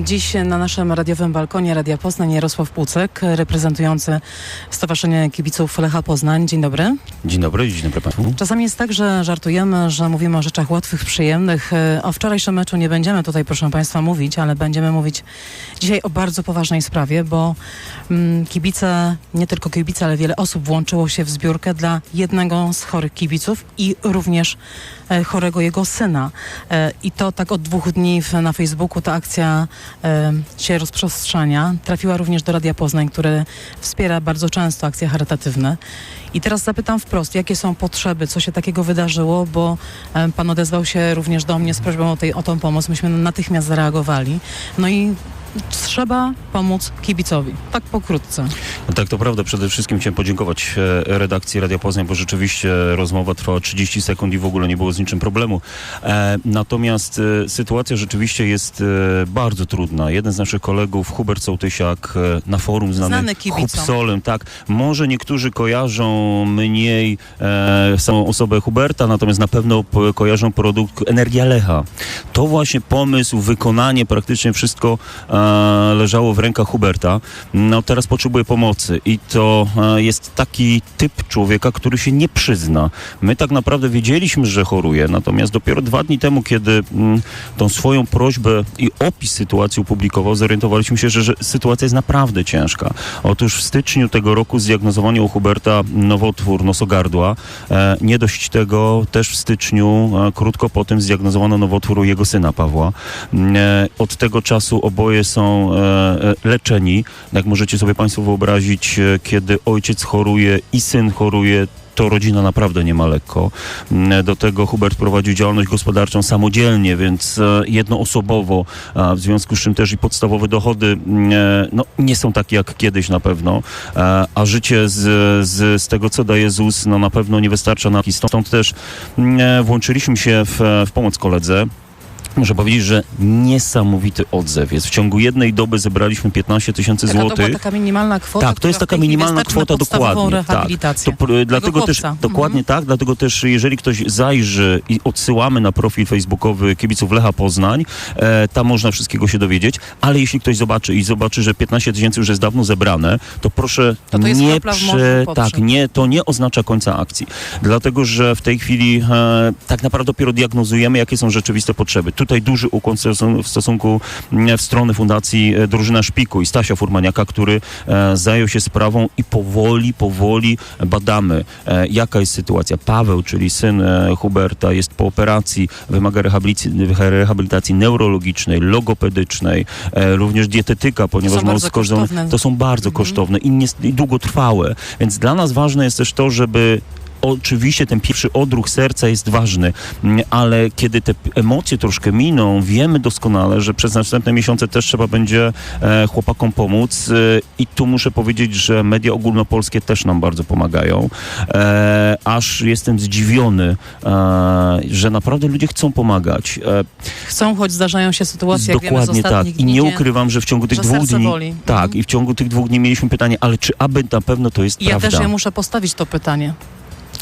Dziś na naszym radiowym balkonie Radia Poznań Jarosław Pucek, reprezentujący Stowarzyszenie Kibiców Lecha Poznań. Dzień dobry. Dzień dobry, dzień dobry Państwu. Czasami jest tak, że żartujemy, że mówimy o rzeczach łatwych, przyjemnych. E, O wczorajszym meczu nie będziemy tutaj, proszę Państwa, mówić, ale będziemy mówić dzisiaj o bardzo poważnej sprawie, bo mm, kibice, nie tylko kibice, ale wiele osób włączyło się w zbiórkę dla jednego z chorych kibiców i również chorego jego syna. E, I to tak od dwóch dni na Facebooku ta akcja e, się rozprzestrzenia. Trafiła również do Radia Poznań, które wspiera bardzo często akcje charytatywne. I teraz zapytam wprost, jakie są potrzeby, co się takiego wydarzyło, bo e, pan odezwał się również do mnie z prośbą o, tej, o tą pomoc. Myśmy natychmiast zareagowali. No i trzeba pomóc kibicowi. Tak pokrótce. No tak, to prawda. Przede wszystkim chciałem podziękować e, redakcji Radia Poznań, bo rzeczywiście rozmowa trwała 30 sekund i w ogóle nie było z niczym problemu. E, natomiast e, sytuacja rzeczywiście jest bardzo trudna. Jeden z naszych kolegów, Hubert Sołtysiak, na forum znany, Znany. Hubsolem, tak. Może niektórzy kojarzą mniej samą osobę Huberta, natomiast na pewno kojarzą produkt Energia Lecha. To właśnie pomysł, wykonanie, praktycznie wszystko leżało w rękach Huberta. No teraz potrzebuje pomocy i to e, jest taki typ człowieka, który się nie przyzna. My tak naprawdę wiedzieliśmy, że choruje, natomiast dopiero dwa dni temu, kiedy mm, tą swoją prośbę i opis sytuacji opublikował, zorientowaliśmy się, że, że sytuacja jest naprawdę ciężka. Otóż w styczniu tego roku zdiagnozowano u Huberta nowotwór nosogardła. E, nie dość tego, też w styczniu, e, krótko po tym zdiagnozowano nowotwór u jego syna Pawła. Mm, od tego czasu oboje są leczeni. Jak możecie sobie Państwo wyobrazić, e, kiedy ojciec choruje i syn choruje, to rodzina naprawdę nie ma lekko. Mm, Do tego Hubert prowadził działalność gospodarczą samodzielnie, więc e, jednoosobowo, w związku z czym też i podstawowe dochody mm, e, no, nie są takie jak kiedyś na pewno, a życie z, z, z tego, co daje ZUS, no, na pewno nie wystarcza na Stąd też mm, włączyliśmy się w, w pomoc koledze. Muszę powiedzieć, że niesamowity odzew jest. W ciągu jednej doby zebraliśmy 15 tysięcy Taka to była złotych. taka minimalna kwota. Tak, to jest taka minimalna kwota dokładnie. Tak. To, dlatego też dokładnie Mhm. tak, dlatego też jeżeli ktoś zajrzy i odsyłamy na profil facebookowy kibiców Lecha Poznań, e, tam można wszystkiego się dowiedzieć, ale jeśli ktoś zobaczy i zobaczy, że 15 tysięcy już jest dawno zebrane, to proszę To to jest nie potrzeb. tak, nie, to nie oznacza końca akcji. Dlatego, że w tej chwili e, tak naprawdę dopiero diagnozujemy, jakie są rzeczywiste potrzeby. Tutaj duży ukłon w stosun- w stosunku mm, w stronę Fundacji e, Drużyna Szpiku i Stasia Furmaniaka, który e, zajął się sprawą i powoli, powoli badamy, e, jaka jest sytuacja. Paweł, czyli syn Huberta, jest po operacji, wymaga rehabilitacji, neurologicznej, logopedycznej, również dietetyka, ponieważ ma uszkodzone- kosztowne. To są bardzo Mhm. kosztowne i, nie, i długotrwałe. Więc dla nas ważne jest też to, żeby Oczywiście ten pierwszy odruch serca jest ważny, mm, ale kiedy te emocje troszkę miną, wiemy doskonale, że przez następne miesiące też trzeba będzie e, chłopakom pomóc. E, I tu muszę powiedzieć, że media ogólnopolskie też nam bardzo pomagają. E, aż jestem zdziwiony, że naprawdę ludzie chcą pomagać. Chcą, choć zdarzają się sytuacje, jak wiemy z Dokładnie tak. I nie ukrywam, że w ciągu tych dwóch dni. boli. Tak, Mhm. i w ciągu tych dwóch dni mieliśmy pytanie, ale czy aby na pewno to jest ja prawda? też ja muszę postawić to pytanie.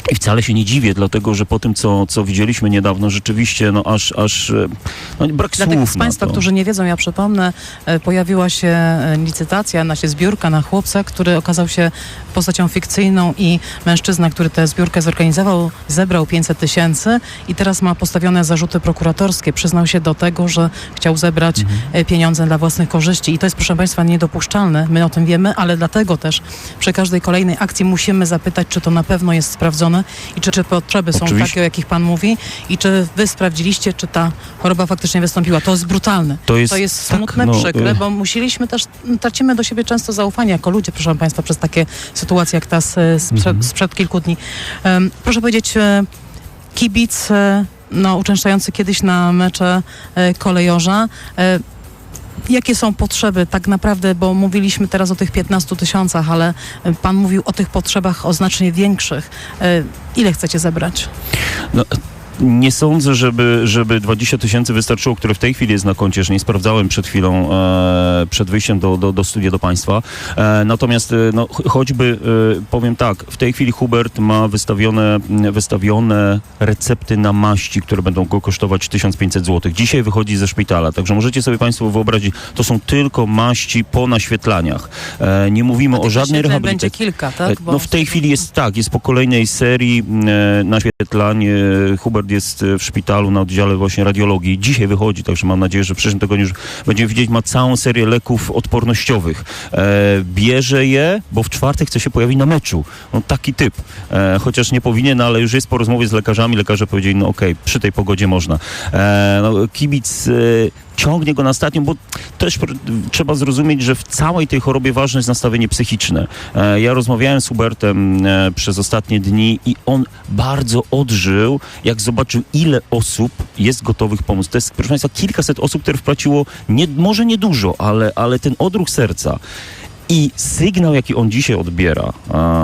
I wcale się nie dziwię, dlatego że po tym, co, co widzieliśmy niedawno, rzeczywiście, no aż, aż e, no, brak Dla słów z Państwa, którzy nie wiedzą, ja przypomnę, e, pojawiła się e, licytacja, na się zbiórka na chłopca, który okazał się postacią fikcyjną i mężczyzna, który tę zbiórkę zorganizował, zebrał 500 tysięcy i teraz ma postawione zarzuty prokuratorskie. Przyznał się do tego, że chciał zebrać Mhm. pieniądze dla własnych korzyści i to jest, proszę Państwa, niedopuszczalne. My o tym wiemy, ale dlatego też przy każdej kolejnej akcji musimy zapytać, czy to na pewno jest sprawdzone i czy, czy potrzeby są Oczywiście. takie, o jakich Pan mówi i czy Wy sprawdziliście, czy ta choroba faktycznie wystąpiła. To jest brutalne. To jest, To jest tak, smutne, no, przykre, e, bo musieliśmy też, tracimy do siebie często zaufanie jako ludzie, proszę Państwa, przez takie sytuacje jak ta z, sprzed, Mhm. sprzed kilku dni. Em, proszę powiedzieć, e, kibic, no, uczęszczający kiedyś na mecze kolejorza, Jakie są potrzeby tak naprawdę, bo mówiliśmy teraz o tych 15 tysiącach, ale pan mówił o tych potrzebach o znacznie większych. E, Ile chcecie zebrać? No, Nie sądzę, żeby, żeby 20 tysięcy wystarczyło, które w tej chwili jest na koncie, że nie sprawdzałem przed chwilą, e, przed wyjściem do, do, do studia do Państwa. E, natomiast e, no, ch- choćby, e, powiem tak, w tej chwili Hubert ma wystawione, wystawione recepty na maści, które będą go kosztować 1500 zł. Dzisiaj wychodzi ze szpitala, także możecie sobie Państwo wyobrazić, to są tylko maści po naświetlaniach. E, nie mówimy o żadnej rehabilitacji. będzie kilka, tak? E, No w tej chwili jest tak, jest po kolejnej serii e, naświetlań. E, Hubert jest e, w szpitalu na oddziale właśnie radiologii. Dzisiaj wychodzi, także mam nadzieję, że w przyszłym tygodniu już będziemy widzieć, ma całą serię leków odpornościowych. E, bierze je, bo w czwartek chce się pojawić na meczu. No taki typ. E, chociaż nie powinien, ale już jest po rozmowie z lekarzami. Lekarze powiedzieli, no okej, przy tej pogodzie można. E, no, kibic e, ciągnie go na stadion, bo też trzeba zrozumieć, że w całej tej chorobie ważne jest nastawienie psychiczne. E, Ja rozmawiałem z Hubertem e, przez ostatnie dni i on bardzo odżył, jak zobaczył, ile osób jest gotowych pomóc. To jest, proszę Państwa, kilkaset osób, które wpłaciło, nie, może nie dużo, ale, ale ten odruch serca. I sygnał, jaki on dzisiaj odbiera,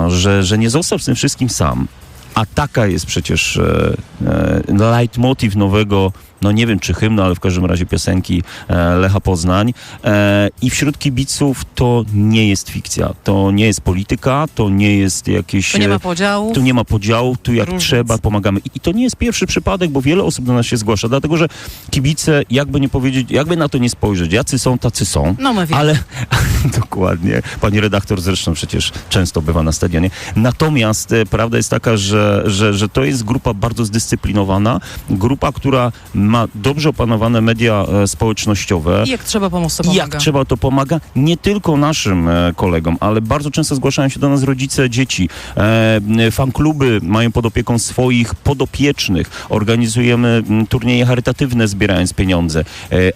że, że nie został z tym wszystkim sam, a taka jest przecież e, e, leitmotiv nowego, no nie wiem czy hymnu, ale w każdym razie piosenki e, Lecha Poznań. E, I wśród kibiców to nie jest fikcja, to nie jest polityka, to nie jest jakieś... Tu nie e, ma podziału. tu nie ma podziału, tu jak Różnic. trzeba, pomagamy. I, to nie jest pierwszy przypadek, bo wiele osób do nas się zgłasza, dlatego że kibice, jakby nie powiedzieć, jakby na to nie spojrzeć, jacy są, tacy są. No my wiemy. Ale dokładnie, pani redaktor zresztą przecież często bywa na stadionie. Natomiast e, prawda jest taka, że, że, że to jest grupa bardzo zdyscyplinowana, grupa, która ma dobrze opanowane media e, społecznościowe. I jak trzeba pomóc, to pomaga. jak trzeba, to pomaga nie tylko naszym e, kolegom, ale bardzo często zgłaszają się do nas rodzice dzieci. E, fankluby mają pod opieką swoich podopiecznych. Organizujemy turnieje charytatywne, zbierając pieniądze.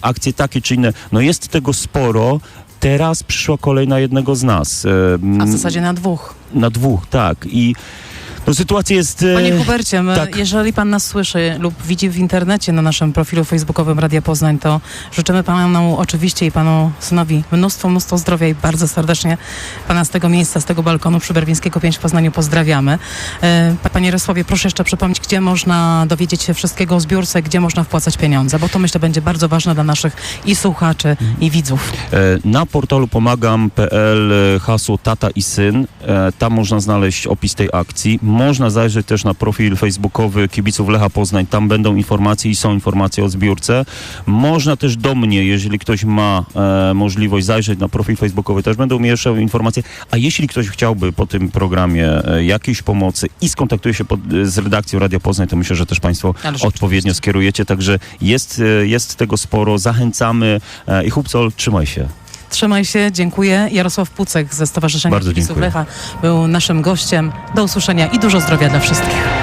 Akcje takie czy inne. No jest tego sporo. Teraz przyszła kolej na jednego z nas. A w zasadzie na dwóch. Na dwóch, tak. I no, sytuacja jest... e, Panie Hubercie, my, tak. jeżeli pan nas słyszy lub widzi w internecie na naszym profilu facebookowym Radia Poznań, to życzymy panu oczywiście i panu synowi mnóstwo, mnóstwo zdrowia i bardzo serdecznie pana z tego miejsca, z tego balkonu przy Berwińskiego 5 w Poznaniu pozdrawiamy. E, pa- Panie Jarosławie, proszę jeszcze przypomnieć, gdzie można dowiedzieć się wszystkiego o zbiórce, gdzie można wpłacać pieniądze, bo to myślę będzie bardzo ważne dla naszych i słuchaczy, i widzów. E, Na portalu pomagam.pl hasło tata i syn. E, Tam można znaleźć opis tej akcji. Można zajrzeć też na profil facebookowy kibiców Lecha Poznań. Tam będą informacje i są informacje o zbiórce. Można też do mnie, jeżeli ktoś ma e, możliwość zajrzeć na profil facebookowy, też będą mieszczą informacje. A jeśli ktoś chciałby po tym programie e, jakiejś pomocy i skontaktuje się pod, z redakcją Radia Poznań, to myślę, że też Państwo Ależ odpowiednio skierujecie. Także jest, e, jest tego sporo. Zachęcamy. E, I Hubcol, trzymaj się. Trzymaj się, dziękuję. Jarosław Pucek ze Stowarzyszenia Bardzo Kibiców. Lecha był naszym gościem. Do usłyszenia i dużo zdrowia dla wszystkich.